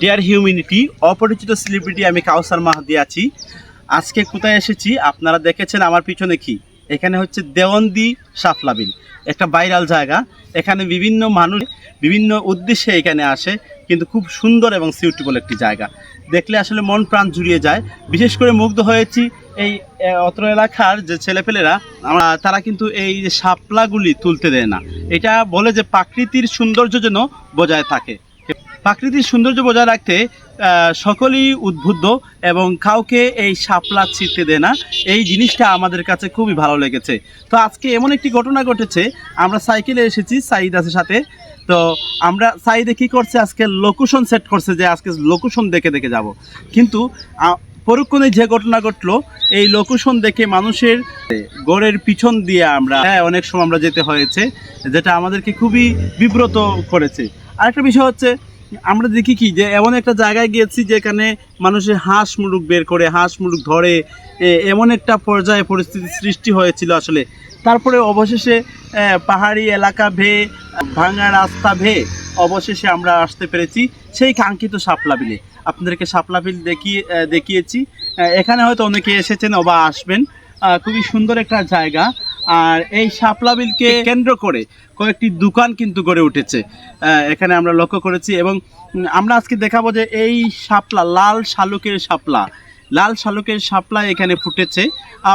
Deer humanity অপরিচিত celebrity আমি কাউসার মাহাদি আছি। আজকে কোথায় এসেছি? আপনারা দেখেছেন আমার পিছনে কি? এখানে হচ্ছে দেওয়ন্দি সাফলাবিল একটা ভাইরাল জায়গা। এখানে বিভিন্ন মানুষ বিভিন্ন উদ্দেশ্যে এখানে আসে, কিন্তু খুব সুন্দর এবং সিউটেবল একটি জায়গা। দেখলে আসলে মন প্রাণ জুড়িয়ে যায়। বিশেষ করে মুগ্ধ হয়েছি এই অত্র এলাকার যে ছেলেপেলেরা, আমরা, তারা কিন্তু এই যে শাপলাগুলি তুলতে দেয় না। এটা বলে যে প্রাকৃতির সৌন্দর্য যেন বজায় থাকে। প্রাকৃতিক সৌন্দর্য বজায় রাখতে সকলেই উদ্বুদ্ধ এবং কাউকে এই শাপলা ছিটতে দেয় না। এই জিনিসটা আমাদের কাছে খুবই ভালো লেগেছে। তো আজকে এমন একটি ঘটনা ঘটেছে, আমরা সাইকেলে এসেছি সাইদ আছে সাথে। তো আমরা সাইদে কি করছে, আজকে লোকেশন সেট করছে যে আজকে লোকেশন দেখে দেখে যাব। কিন্তু পরক্ষণে যে ঘটনা ঘটলো, এই লোকেশন দেখে মানুষের গড়ের পিছন দিয়ে আমরা হ্যাঁ অনেক সময় আমরা যেতে হয়েছে, যেটা আমাদেরকে খুবই বিব্রত করেছে। আরেকটা বিষয় হচ্ছে আমরা দেখি কি যে এমন একটা জায়গায় গিয়েছি যেখানে মানুষের হাঁস মুরুগ বের করে, হাঁস মুরুগ ধরে এমন একটা পর্যায়ে পরিস্থিতি সৃষ্টি হয়েছিল আসলে। তারপরে অবশেষে পাহাড়ি এলাকা ভেয়ে, ভাঙা রাস্তা ভেয়ে অবশেষে আমরা আসতে পেরেছি সেই কাঙ্ক্ষিত শাপলা বিলে। আপনাদেরকে শাপলা বিল দেখিয়ে দেখিয়েছি। এখানে হয়তো অনেকে এসেছেন অবা আসবেন। খুবই সুন্দর একটা জায়গা। আর এই শাপলা বিলকে কেন্দ্র করে কয়েকটি দোকান কিন্তু গড়ে উঠেছে এখানে আমরা লক্ষ্য করেছি এবং আমরা আজকে দেখাবো যে এই শাপলা, লাল শালুকের শাপলা লাল শালুকের শাপলা এখানে ফুটেছে।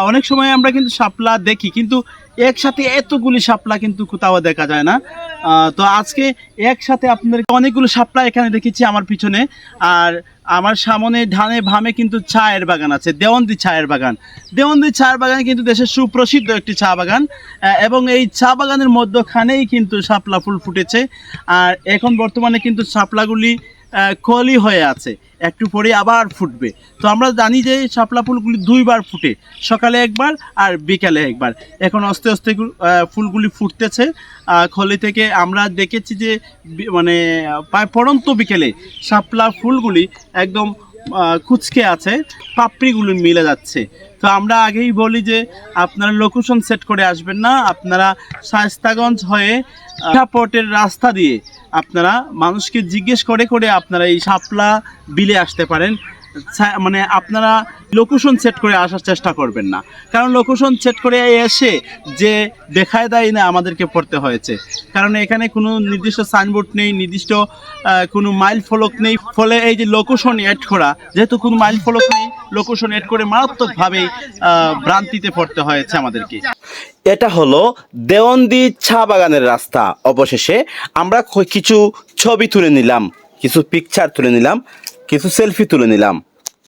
অনেক সময় আমরা কিন্তু শাপলা দেখি, কিন্তু একসাথে এতগুলি শাপলা কিন্তু কোথাও দেখা যায় না। তো আজকে একসাথে আপনাদের অনেকগুলো শাপলা এখানে দেখেছি আমার পিছনে। আর আমার সামনে ধানে ভামে কিন্তু চায়ের বাগান আছে, দেওয়ন্দি চায়ের বাগান। দেওয়ন্দি চায়ের বাগান কিন্তু দেশের সুপ্রসিদ্ধ একটি চা বাগান। এবং এই চা বাগানের মধ্যখানেই কিন্তু শাপলা ফুল ফুটেছে। আর এখন বর্তমানে কিন্তু শাপলাগুলি কলি হয়ে আছে। একটু পরে আবার ফুটবে। তো আমরা জানি যে শাপলা ফুলগুলি দুইবার ফুটে। সকালে একবার আর বিকালে একবার। এখন আস্তে আস্তে ফুলগুলি ফুটতেছে। খলি থেকে আমরা দেখেছি যে মানে পড়ন্ত বিকেলে শাপলা ফুলগুলি একদম কুচকে আছে, পাপড়িগুলো মিলে যাচ্ছে। তো আমরা আগেই বলি যে, আপনারা লোকেশন সেট করে আসবেন না, আপনারা শায়স্তাগঞ্জ হয়ে পোর্টের রাস্তা দিয়ে আপনারা মানুষকে জিজ্ঞেস করে করে আপনারা এই শাপলা বিলে আসতে পারেন। মানে আপনারা লোকেশন সেট করে আসার চেষ্টা করবেন না। কারণ লোকেশন সেট করে এসে যে দেখায় দেয় না আমাদেরকে পড়তে হয়েছে। কারণ এখানে কোনো নির্দিষ্ট সাইনবোর্ড নেই, নির্দিষ্ট কোনো মাইল ফলক নেই। ফলে এই যে লোকেশন অ্যাড করা, যেহেতু কোনো মাইল ফলক নেই লোকেশন অ্যাড করে মারাত্মকভাবে ভ্রান্তিতে পড়তে হয়েছে আমাদেরকে। এটা হলো দেওয়ন্দি চা বাগানের রাস্তা। অবশেষে আমরা কিছু ছবি তুলে নিলাম, কিছু পিকচার তুলে নিলাম। কিছু সেলফি তুলে নিলাম।